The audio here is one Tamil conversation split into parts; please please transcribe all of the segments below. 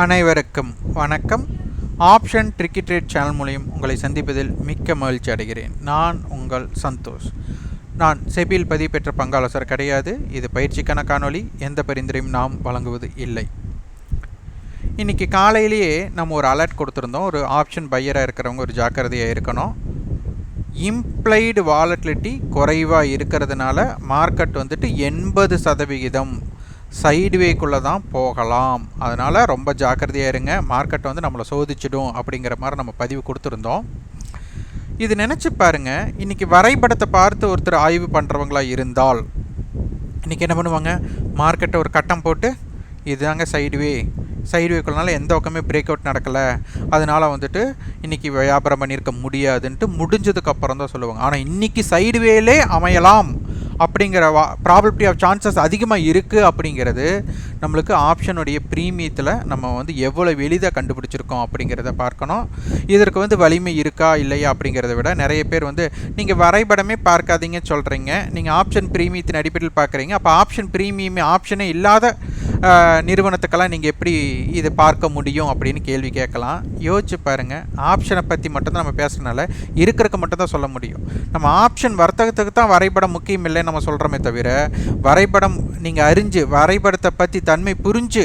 அனைவருக்கும் வணக்கம். ஆப்ஷன் ட்ரிக்கிட்ரேட் சேனல் மூலியம் உங்களை சந்திப்பதில் மிக்க மகிழ்ச்சி அடைகிறேன். நான் உங்கள் சந்தோஷ். நான் செபியில் பதிவு பெற்ற பங்காலோசர் கிடையாது. இது பயிற்சிக்கான காணொலி எந்த பரிந்துரையும் நாம் வழங்குவது இல்லை. இன்றைக்கி காலையிலேயே நம்ம ஒரு அலர்ட் கொடுத்துருந்தோம். ஒரு ஆப்ஷன் பையராக இருக்கிறவங்க ஒரு ஜாக்கிரதையாக இருக்கணும். இம்ப்ளைடு வாலட்டிலிட்டி குறைவாக இருக்கிறதுனால மார்க்கெட் வந்துட்டு எண்பது சதவிகிதம் சைடுவேக்குள்ளே தான் போகலாம். அதனால் ரொம்ப ஜாக்கிரதையாக இருங்க. மார்க்கெட் வந்து நம்மளை சோதிச்சிடும் அப்படிங்கிற மாதிரி நம்ம பதிவு கொடுத்துருந்தோம். இது நினச்சி பாருங்கள் இன்றைக்கி வரைபடத்தை பார்த்து ஒருத்தர் ஆய்வு பண்ணுறவங்களா இருந்தால் இன்றைக்கி என்ன பண்ணுவாங்க? மார்க்கெட்டை ஒரு கட்டம் போட்டு இதுதாங்க சைடுவே. சைடுவேக்குள்ளனால எந்த பக்கமே பிரேக் அவுட் நடக்கலை. அதனால் வந்துட்டு இன்றைக்கி வியாபாரம் பண்ணியிருக்க முடியாதுன்ட்டு முடிஞ்சதுக்கப்புறம் தான் சொல்லுவாங்க. ஆனால் இன்றைக்கி சைடுவேலே அமையலாம். அப்படிங்கிற வா ப்ராபபிலிட்டி ஆஃப் சான்சஸ் அதிகமாக இருக்குது அப்படிங்கிறது நம்மளுக்கு ஆப்ஷனுடைய ப்ரீமியத்தில் நம்ம வந்து எவ்வளோ எளிதாக கண்டுபிடிச்சிருக்கோம் அப்படிங்கிறத பார்க்கணும். இதற்கு வந்து வலிமை இருக்கா இல்லையா அப்படிங்கிறத விட நிறைய பேர் வந்து நீங்கள் வரைபடமே பார்க்காதீங்கன்னு சொல்கிறீங்க நீங்கள் ஆப்ஷன் ப்ரீமியத்தின் அடிப்படையில் பார்க்குறீங்க. அப்போ ஆப்ஷன் ப்ரீமியம் ஆப்ஷனே இல்லாத நிறுவனத்துக்கெல்லாம் நீங்கள் எப்படி இதை பார்க்க முடியும் அப்படின்னு கேள்வி கேட்கலாம். யோசிச்சு பாருங்கள் ஆப்ஷனை பற்றி மட்டும்தான் நம்ம பேசுகிறனால இருக்கிறதுக்கு மட்டும்தான் சொல்ல முடியும். நம்ம ஆப்ஷன் வர்த்தகத்துக்கு தான் வரைபடம் முக்கியம் இல்லைன்னு நம்ம சொல்கிறோமே தவிர வரைபடம் நீங்கள் அறிஞ்சு வரைபடத்தை பற்றி தன்மை புரிஞ்சு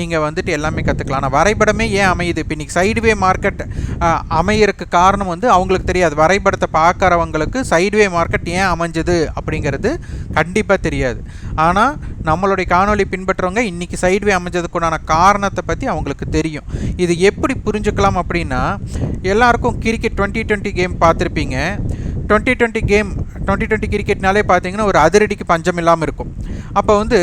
நீங்கள் வந்துட்டு எல்லாமே கற்றுக்கலாம் ஆனால் வரைபடமே ஏன் அமையுது? இப்போ இன்றைக்கி சைடுவே மார்க்கெட் அமையறக்கு காரணம் வந்து அவங்களுக்கு தெரியாது. வரைபடத்தை பார்க்குறவங்களுக்கு சைடுவே மார்க்கெட் ஏன் அமைஞ்சது அப்படிங்கிறது கண்டிப்பாக தெரியாது. ஆனால் நம்மளுடைய காணொலி பின்பற்றுறவங்க இன்றைக்கி சைடுவே அமைஞ்சதுக்குண்டான காரணத்தை பற்றி அவங்களுக்கு தெரியும். இது எப்படி புரிஞ்சுக்கலாம் அப்படின்னா எல்லாருக்கும் கிரிக்கெட் டுவெண்ட்டி டுவெண்ட்டி கேம் பார்த்துருப்பீங்க. Twenty twenty game twenty twenty கிரிக்கெட்னாலே பார்த்தீங்கன்னா ஒரு அதிரடிக்கு பஞ்சம் இல்லாமல் இருக்கும். அப்போ வந்து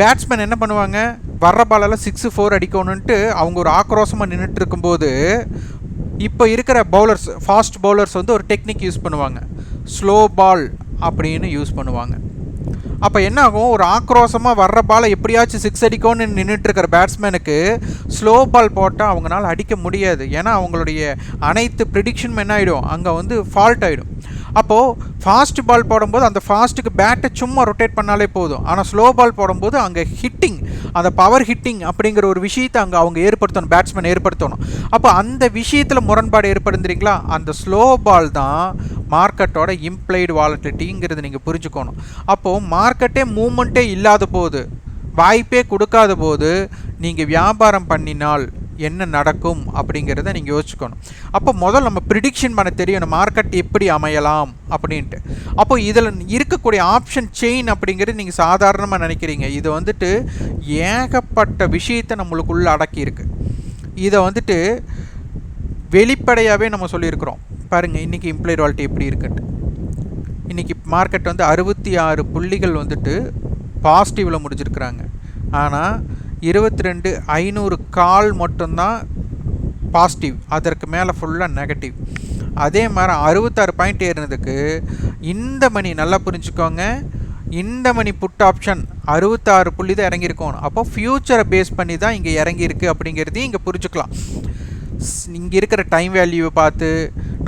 பேட்ஸ்மேன் என்ன பண்ணுவாங்க? வர்ற பாலெல்லாம் சிக்ஸு ஃபோர் அடிக்கணுன்ட்டு அவங்க ஒரு ஆக்ரோஷமாக நின்றுட்டு இருக்கும்போது இப்போ இருக்கிற பவுலர்ஸ் ஃபாஸ்ட் பவுலர்ஸ் வந்து ஒரு டெக்னிக் யூஸ் பண்ணுவாங்க. ஸ்லோ பால் அப்படின்னு யூஸ் பண்ணுவாங்க. அப்போ என்ன ஆகும் ஒரு ஆக்ரோஷமாக வர்ற பாலை எப்படியாச்சும் சிக்ஸ் அடிக்கும்னு நின்றுட்டு இருக்கிற பேட்ஸ்மேனுக்கு ஸ்லோ பால் போட்டால் அவங்களால அடிக்க முடியாது. ஏன்னா அவங்களுடைய அனைத்து ப்ரிடிக்ஷனும் என்ன ஆகிடும் அங்கே வந்து ஃபால்ட் ஆகிடும் அப்போது ஃபாஸ்ட் பால் போடும்போது அந்த ஃபாஸ்ட்டுக்கு பேட்டை சும்மா ரொட்டேட் பண்ணாலே போதும். ஆனால் ஸ்லோ பால் போடும்போது அங்கே ஹிட்டிங் அந்த பவர் ஹிட்டிங் அப்படிங்கிற ஒரு விஷயத்தை அங்கே அவங்க ஏற்படுத்தணும் பேட்ஸ்மேன் ஏற்படுத்தணும். அப்போ அந்த விஷயத்தில் முரண்பாடு ஏற்படுந்துறீங்களா அந்த ஸ்லோ பால் தான் மார்க்கெட்டோட இம்ப்ளைடு வாலட்டிலிட்டிங்கிறது நீங்கள் புரிஞ்சுக்கணும். அப்போது மார்க்கெட்டே மூமெண்ட்டே இல்லாத போது வாய்ப்பே கொடுக்காத போது நீங்கள் வியாபாரம் பண்ணினால் என்ன நடக்கும் அப்படிங்கிறத நீங்கள் யோசிச்சுக்கணும். அப்போ முதல் நம்ம ப்ரிடிக்ஷன் பண்ண தெரியணும். மார்க்கெட் எப்படி அமையலாம் அப்படின்ட்டு. அப்போ இதில் இருக்கக்கூடிய ஆப்ஷன் செயின் அப்படிங்கிறது நீங்கள் சாதாரணமாக நினைக்கிறீங்க. இது வந்துட்டு ஏகப்பட்ட விஷயத்தை நம்மளுக்குள்ளே அடக்கியிருக்கு. இதை வந்துட்டு வெளிப்படையாகவே நம்ம சொல்லியிருக்கிறோம். பாருங்கள் இன்றைக்கி இம்ப்ளாய்ட் வால்ட்டி எப்படி இருக்குன்ட்டு. இன்றைக்கி மார்க்கெட் வந்து அறுபத்தி ஆறு புள்ளிகள் வந்துட்டு பாசிட்டிவில் முடிஞ்சிருக்கிறாங்க. ஆனால் இருபத்தி ரெண்டு ஐநூறு கால் மட்டும்தான் பாசிட்டிவ் அதற்கு மேலே ஃபுல்லாக நெகட்டிவ் அதே மாதிரி அறுபத்தாறு பாயிண்ட் ஏறினதுக்கு இந்த மணி நல்லா புரிஞ்சுக்கோங்க. இந்த மணி புட் ஆப்ஷன் அறுபத்தாறு புள்ளி தான் இறங்கியிருக்கணும் அப்போ ஃப்யூச்சரை பேஸ் பண்ணி தான் இங்கே இறங்கியிருக்கு அப்படிங்கிறதையும் இங்கே புரிஞ்சுக்கலாம். இங்கே இருக்கிற டைம் வேல்யூவை பார்த்து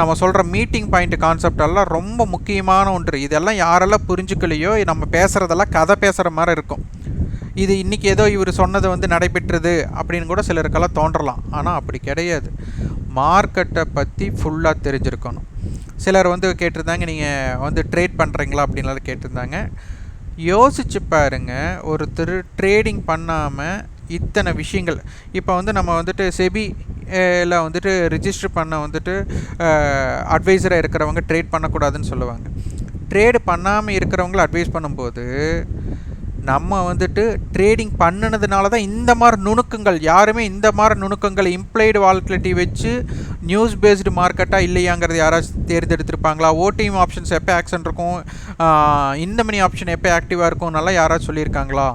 நம்ம சொல்கிற மீட்டிங் பாயிண்ட் கான்செப்ட் எல்லாம் ரொம்ப முக்கியமான ஒன்று. இதெல்லாம் யாரெல்லாம் புரிஞ்சுக்கலையோ நம்ம பேசுகிறதெல்லாம் கதை பேசுகிற மாதிரி இருக்கும். இது இன்றைக்கி ஏதோ இவர் சொன்னது வந்து நடைபெற்றது அப்படின்னு கூட சிலருக்கெல்லாம் தோன்றலாம். ஆனால் அப்படி கிடையாது. மார்க்கெட்டை பற்றி ஃபுல்லாக தெரிஞ்சிருக்கணும். சிலர் வந்து கேட்டிருந்தாங்க நீங்கள் வந்து ட்ரேட் பண்ணுறீங்களா அப்படின்லாம் கேட்டிருந்தாங்க. யோசிச்சு பாருங்க ஒருத்தர் ட்ரேடிங் பண்ணாமல் இத்தனை விஷயங்கள். இப்போ வந்து நம்ம வந்துட்டு செபி எல்லாம் வந்துட்டு ரிஜிஸ்டர் பண்ண வந்துட்டு அட்வைஸராக இருக்கிறவங்க ட்ரேட் பண்ணக்கூடாதுன்னு சொல்லுவாங்க. ட்ரேடு பண்ணாமல் இருக்கிறவங்கள அட்வைஸ் பண்ணும்போது நம்ம வந்துட்டு ட்ரேடிங் பண்ணினதுனால தான் இந்த மாதிரி நுணுக்கங்கள் யாருமே இந்த மாதிரி நுணுக்கங்கள் இம்ப்ளைடு வால்குலிட்டி வச்சு நியூஸ் பேஸ்டு மார்க்கெட்டாக இல்லையாங்கிறது யாராச்சும் தேர்ந்தெடுத்திருப்பாங்களா? ஓடிஎம் ஆப்ஷன்ஸ் எப்போ ஆக்ஷன் இருக்கும்? இந்த மணி ஆப்ஷன் எப்போ ஆக்டிவாக இருக்கும் நல்லா யாராச்சும் சொல்லியிருக்காங்களா?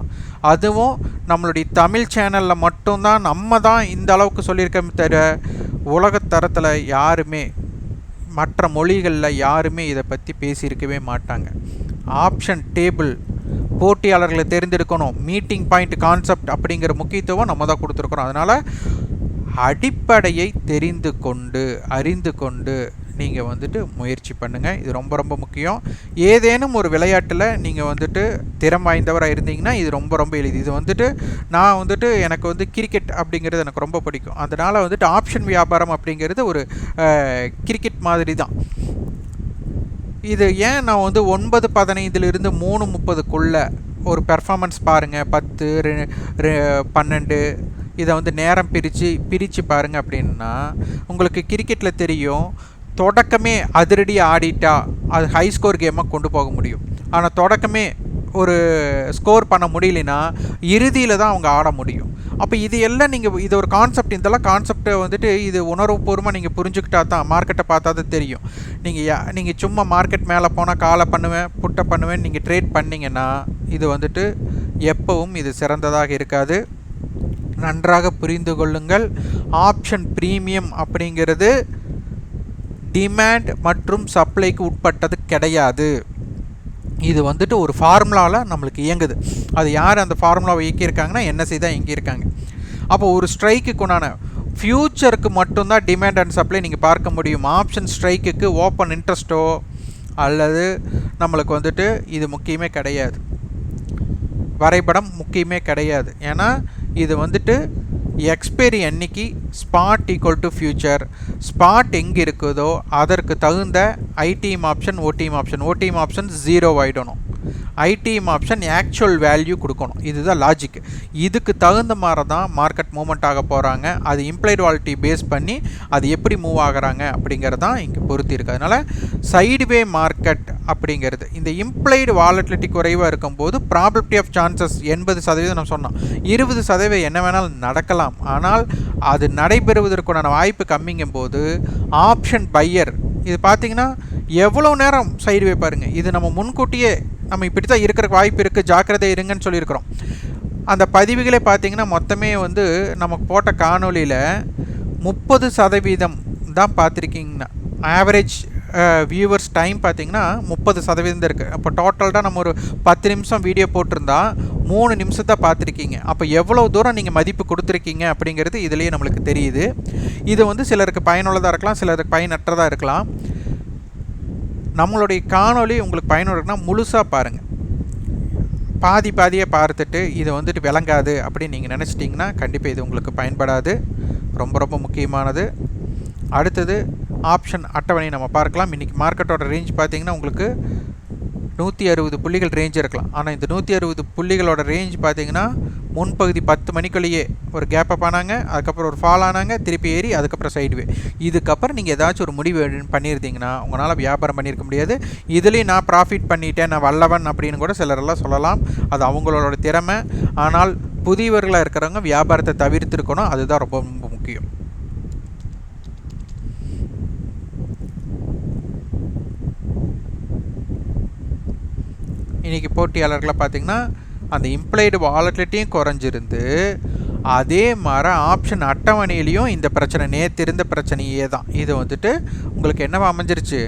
அதுவும் நம்மளுடைய தமிழ் சேனலில் மட்டும்தான் நம்ம தான் இந்த அளவுக்கு சொல்லியிருக்கோம் தவிர உலகத்தரத்தில் யாருமே மற்ற மொழிகளில் யாருமே இதை பற்றி பேசியிருக்கவே மாட்டாங்க. ஆப்ஷன் டேபிள் போட்டியாளர்களை தேர்ந்தெடுக்கணும். மீட்டிங் பாயிண்ட் கான்செப்ட் அப்படிங்கிற முக்கியத்துவம் நம்ம தான் கொடுத்துருக்குறோம். அதனால் அடிப்படையை தெரிந்து கொண்டு அறிந்து கொண்டு நீங்கள் வந்துட்டு முயற்சி பண்ணுங்கள் இது ரொம்ப ரொம்ப முக்கியம். ஏதேனும் ஒரு விளையாட்டில் நீங்கள் வந்துட்டு திறம் வாய்ந்தவராக இருந்தீங்கன்னா இது ரொம்ப ரொம்ப எளிது. இது வந்துட்டு நான் வந்துட்டு எனக்கு வந்து கிரிக்கெட் அப்படிங்கிறது எனக்கு ரொம்ப பிடிக்கும். அதனால் வந்துட்டு ஆப்ஷன் வியாபாரம் அப்படிங்கிறது ஒரு கிரிக்கெட் மாதிரி தான் இது ஏன் நான் வந்து ஒன்பது பதினைந்துலேருந்து மூணு முப்பதுக்குள்ளே ஒரு பெர்ஃபார்மன்ஸ் பாருங்கள் பத்து பன்னெண்டு. இதை வந்து நேரம் பிரித்து பிரித்து பாருங்கள் அப்படின்னா உங்களுக்கு கிரிக்கெட்டில் தெரியும். தொடக்கமே அதிரடி ஆடிட்டா அது ஹை ஸ்கோர் கேமாக கொண்டு போக முடியும். ஆனால் தொடக்கமே ஒரு ஸ்கோர் பண்ண முடியலனா இறுதியில் தான் அவங்க ஆட முடியும். அப்போ இது எல்லாம் நீங்கள் இது ஒரு கான்செப்ட் இதெல்லாம் கான்செப்டை வந்துட்டு இது உணர்வுபூர்வமாக நீங்கள் புரிஞ்சுக்கிட்டா தான் மார்க்கெட்டை பார்த்தா தான் தெரியும். நீங்கள் நீங்கள் சும்மா மார்க்கெட் மேலே போனால் காலை பண்ணுவேன் புட்டை பண்ணுவேன் நீங்கள் ட்ரேட் பண்ணிங்கன்னா இது வந்துட்டு எப்பவும் இது சிறந்ததாக இருக்காது. நன்றாக புரிந்து கொள்ளுங்கள். ஆப்ஷன் ப்ரீமியம் அப்படிங்கிறது டிமாண்ட் மற்றும் சப்ளைக்கு உட்பட்டது கிடையாது. இது வந்துட்டு ஒரு ஃபார்முலாவில் நம்மளுக்கு இயங்குது. அது யார் அந்த ஃபார்முலாவை இயக்கியிருக்காங்கன்னா என்எஸ்சி தான் இயங்கியிருக்காங்க. அப்போ ஒரு ஸ்ட்ரைக்குக்கு உண்டான ஃப்யூச்சருக்கு மட்டும்தான் டிமாண்ட் அண்ட் சப்ளை நீங்கள் பார்க்க முடியும். ஆப்ஷன் ஸ்ட்ரைக்குக்கு ஓப்பன் இன்ட்ரெஸ்ட்டோ அல்லது நம்மளுக்கு வந்துட்டு இது முக்கியமே கிடையாது. வரைபடம் முக்கியமே கிடையாது. ஏன்னா இது வந்துட்டு எக்ஸ்பைரி அன்னைக்கு spot equal to future spot எங்கே இருக்குதோ அதற்கு தகுந்த ITM option OTM option OTM option zero ஆகிடணும் ITM option actual value கொடுக்கணும். இதுதான் லாஜிக் இதுக்கு தகுந்த மாதிரி தான் மார்க்கெட் மூவ்மெண்ட் ஆக போகிறாங்க அது இம்ப்ளைட் வாலிட்டி பேஸ் பண்ணி அது எப்படி மூவ் ஆகிறாங்க அப்படிங்கிறது தான் இங்கே பொருத்தி இருக்குது அதனால் சைடுவே மார்க்கெட் அப்படிங்கிறது. இந்த இம்ப்ளைடு வாலட்டிலிட்டி குறைவாக இருக்கும்போது ப்ராபபிலிட்டி ஆஃப் சான்சஸ் எண்பது சதவீதம் நம்ம சொன்னோம். இருபது சதவீதம் என்ன வேணாலும் நடக்கலாம். ஆனால் அது நடைபெறுவதற்குண்டான வாய்ப்பு கம்மிங்கும் போது ஆப்ஷன் பையர் இது பார்த்தீங்கன்னா எவ்வளோ நேரம் சைடு வைப்பாருங்க இது நம்ம முன்கூட்டியே நம்ம இப்படி தான் இருக்கிற வாய்ப்பு இருக்குது ஜாக்கிரதை இருங்கன்னு சொல்லியிருக்கிறோம். அந்த பதிவுகளே பார்த்திங்கன்னா மொத்தமே வந்து நமக்கு போட்ட காணொலியில் முப்பது சதவீதம் தான் பார்த்துருக்கீங்கன்னா ஆவரேஜ் வியூவர்ஸ் டைம் பார்த்திங்கன்னா முப்பது சதவீதம் தான் இருக்குது அப்போ டோட்டல்டாக நம்ம ஒரு பத்து நிமிஷம் வீடியோ போட்டிருந்தா மூணு நிமிஷத்தை பார்த்துருக்கீங்க. அப்போ எவ்வளோ தூரம் நீங்கள் மதிப்பு கொடுத்துருக்கீங்க அப்படிங்கிறது இதுலேயே நம்மளுக்கு தெரியுது. இது வந்து சிலருக்கு பயனுள்ளதாக இருக்கலாம் சிலருக்கு பயனற்றதாக இருக்கலாம். நம்மளுடைய காணொலி உங்களுக்கு பயனுள்ளதுனா முழுசாக பாருங்கள் பாதி பாதியை பார்த்துட்டு இது வந்துட்டு விளங்காது அப்படின்னு நீங்கள் நினச்சிட்டிங்கன்னா கண்டிப்பாக இது உங்களுக்கு பயன்படாது. ரொம்ப ரொம்ப முக்கியமானது. அடுத்தது ஆப்ஷன் அட்டவணை நம்ம பார்க்கலாம். இன்றைக்கி மார்க்கெட்டோட ரேஞ்ச் பார்த்திங்கன்னா உங்களுக்கு நூற்றி அறுபது புள்ளிகள் ரேஞ்ச் இருக்கலாம். ஆனால் இந்த நூற்றி அறுபது புள்ளிகளோட ரேஞ்ச் பார்த்தீங்கன்னா முன்பகுதி பத்து மணிக்குள்ளேயே ஒரு கேப் அப் ஆனாங்க. அதுக்கப்புறம் ஒரு ஃபால் ஆனாங்க. திருப்பி ஏறி அதுக்கப்புறம் சைடுவே இதுக்கப்புறம் நீங்கள் ஏதாச்சும் ஒரு முடிவு பண்ணியிருந்தீங்கன்னா உங்களால் வியாபாரம் பண்ணியிருக்க முடியாது. இதுலேயும் நான் ப்ராஃபிட் பண்ணிட்டேன். நான் வல்லவன் அப்படின்னு கூட சிலரெல்லாம் சொல்லலாம். அது அவங்களோட திறமை. ஆனால் புதியவர்களாக இருக்கிறவங்க வியாபாரத்தை தவிர்த்துருக்கணும். அதுதான் ரொம்ப ரொம்ப முக்கியம். இன்றைக்கி போட்டியாளர்களை பார்த்திங்கன்னா அந்த இம்ப்ளைடு வாலட்டிலிட்டியும் குறைஞ்சிருந்து அதே மாதிரி ஆப்ஷன் அட்டவணையிலையும் இந்த பிரச்சனை நேற்று இருந்த பிரச்சனையே தான். இது வந்துட்டு உங்களுக்கு என்னவா அமைஞ்சிருச்சு?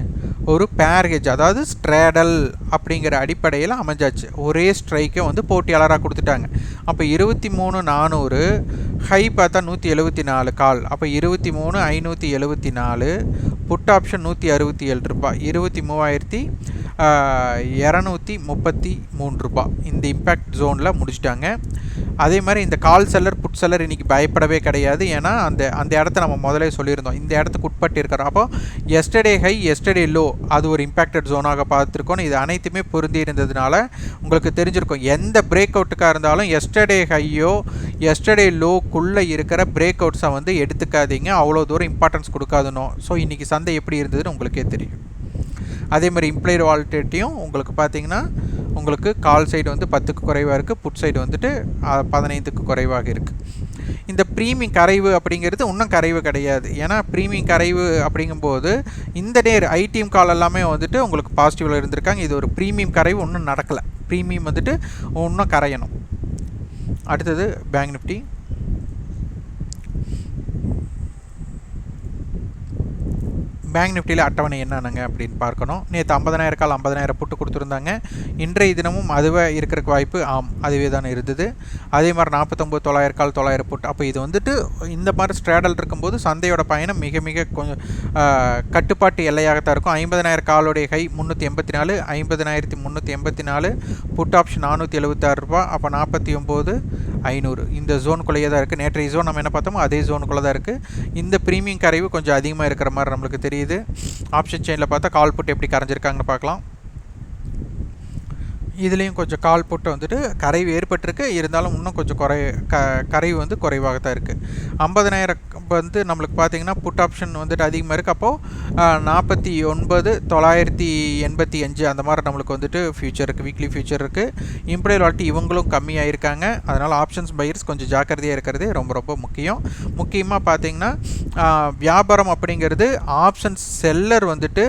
ஒரு பேர்கேஜ் அதாவது ஸ்ட்ரேடல் அப்படிங்கிற அடிப்படையில் அமைஞ்சாச்சு. ஒரே ஸ்ட்ரைக்கை வந்து போட்டியாளராக கொடுத்துட்டாங்க. அப்போ இருபத்தி மூணு நானூறு ஹை பார்த்தா நூற்றி எழுபத்தி நாலு கால். அப்போ இருபத்தி மூணு ஐநூற்றி எழுபத்தி நாலு. புட் ஆப்ஷன் நூற்றி அறுபத்தி ஏழு ரூபாய் இருபத்தி மூவாயிரத்தி இரநூத்தி முப்பத்தி மூணு ரூபா. இந்த இம்பேக்ட் ஜோனில் முடிச்சிட்டாங்க. அதே மாதிரி இந்த கால் செல்லர் புட் செல்லர் இன்றைக்கி பயப்படவே கிடையாது. ஏன்னா அந்த அந்த இடத்த நம்ம முதலே சொல்லியிருந்தோம். இந்த இடத்துக்கு உட்பட்டு இருக்கிறோம் அப்போ எஸ்டர்டே ஹை எஸ்டர்டே லோ அது ஒரு இம்பேக்டட் ஜோனாக பார்த்துருக்கோம். இது அனைத்துமே பொருந்தி இருந்ததுனால உங்களுக்கு தெரிஞ்சிருக்கும். எந்த பிரேக் அவுட்டுக்காக இருந்தாலும் எஸ்டர்டே ஹையோ எஸ்டர்டே அதுக்குள்ளே இருக்கிற பிரேக் அவுட்ஸை வந்து எடுத்துக்காதீங்க. அவ்வளோ தூரம் இம்பார்ட்டன்ஸ் கொடுக்காதுனோ ஸோ இன்றைக்கி சந்தை எப்படி இருந்ததுன்னு உங்களுக்கே தெரியும். அதே மாதிரி இம்ப்ளைடு வால்டேட்டையும் உங்களுக்கு பார்த்தீங்கன்னா உங்களுக்கு கால் சைடு வந்து பத்துக்கு குறைவாக இருக்குது புட் சைடு வந்துட்டு பதினைந்துக்கு குறைவாக இருக்குது இந்த ப்ரீமியம் கரைவு அப்படிங்கிறது இன்னும் கரைவு கிடையாது. ஏன்னா ப்ரீமியம் கரைவு அப்படிங்கும்போது இந்த நேர் ஐடிஎம் கால் எல்லாமே வந்துட்டு உங்களுக்கு பாசிட்டிவில் இருந்திருக்காங்க. இது ஒரு ப்ரீமியம் கரைவு இன்னும் நடக்கலை. ப்ரீமியம் வந்துட்டு இன்னும் கரையணும். அடுத்தது பேங்க் நிஃப்டி பேங்க் நிஃப்டியில் அட்டவணை என்னென்னங்க அப்படின்னு பார்க்கணும். நேற்று ஐம்பதனாயிரம் கால் ஐம்பதனாயிரம் புட்டு கொடுத்துருந்தாங்க. இன்றைய தினமும் அதுவே இருக்கிறக்கு வாய்ப்பு ஆம் அதுவே தான் இருந்தது. அதே மாதிரி நாற்பத்தொம்பது தொள்ளாயிரம் கால் தொள்ளாயிரம் புட்டு அப்போ இது வந்துட்டு இந்த மாதிரி ஸ்ட்ராடல் இருக்கும்போது சந்தையோட பயணம் மிக மிக கொஞ்சம் கட்டுப்பாட்டு எல்லையாகத்தான் இருக்கும். ஐம்பதனாயிரம் காலோடைய ஹை முந்நூற்றி எண்பத்தி நாலு ஐம்பதனாயிரத்தி முந்நூற்றி எண்பத்தி நாலு புட் ஆப்ஷன் நானூற்றி எழுபத்தாறு ரூபா அப்போ நாற்பத்தி ஒம்பது ஐநூறு. இந்த ஜோனுக்குள்ளேயே தான் இருக்குது நேற்றைய ஜோன் நம்ம என்ன பார்த்தோமோ அதே ஜோனுக்குள்ளே தான் இருக்குது இந்த ப்ரீமியம் கரைவு கொஞ்சம் அதிகமாக இருக்கிற மாதிரி நம்மளுக்கு தெரியுது. ஆப்ஷன் செயினில் பார்த்தா கால் புட்டு எப்படி கரைஞ்சிருக்காங்கன்னு பார்க்கலாம். இதுலேயும் கொஞ்சம் கால் போட்டு வந்துட்டு கரைவு ஏற்பட்டிருக்கு. இருந்தாலும் இன்னும் கொஞ்சம் குறை க கரைவு வந்து குறைவாக தான் இருக்குது ஐம்பதனாயிரம் வந்து நம்மளுக்கு பார்த்தீங்கன்னா புட் ஆப்ஷன் வந்துட்டு அதிகமாக இருக்குது அப்போது நாற்பத்தி ஒன்பது தொள்ளாயிரத்தி எண்பத்தி அஞ்சு அந்த மாதிரி நம்மளுக்கு வந்துட்டு ஃபியூச்சர் இருக்குது வீக்லி ஃபியூச்சர் இருக்குது இம்ப்ளாய் வால்ட்டி இவங்களும் கம்மியாக இருக்காங்க அதனால் ஆப்ஷன்ஸ் பையர்ஸ் கொஞ்சம் ஜாக்கிரதையாக இருக்கிறதே ரொம்ப ரொம்ப முக்கியம். முக்கியமாக பார்த்தீங்கன்னா வியாபாரம் அப்படிங்கிறது ஆப்ஷன்ஸ் செல்லர் வந்துட்டு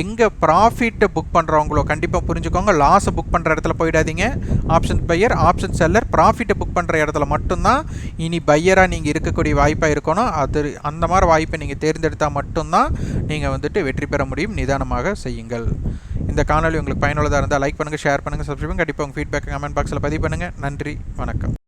எங்கே ப்ராஃபிட்டை புக் பண்ணுறவங்களோ கண்டிப்பாக புரிஞ்சுக்கோங்க. லாஸை புக் பண்ணுற இடத்துல போயிடாதீங்க. ஆப்ஷன் பையர் ஆப்ஷன் செல்லர் ப்ராஃபிட்டை புக் பண்ணுற இடத்துல மட்டும்தான் இனி பையராக நீங்கள் இருக்கக்கூடிய வாய்ப்பாக இருக்கணும். அது அந்த மாதிரி வாய்ப்பை நீங்கள் தேர்ந்தெடுத்தால் மட்டும்தான் நீங்கள் வந்துட்டு வெற்றி பெற முடியும். நிதானமாக செய்யுங்கள். இந்த காணொலி உங்களுக்கு பயனுள்ளதாக இருந்தால் லைக் பண்ணுங்கள் ஷேர் பண்ணுங்கள் சப்ஸ்கிரைப் கண்டிப்பாக உங்கள் ஃபீட்பேக் கமெண்ட் பாக்ஸில் பதிவு பண்ணுங்கள் நன்றி வணக்கம்.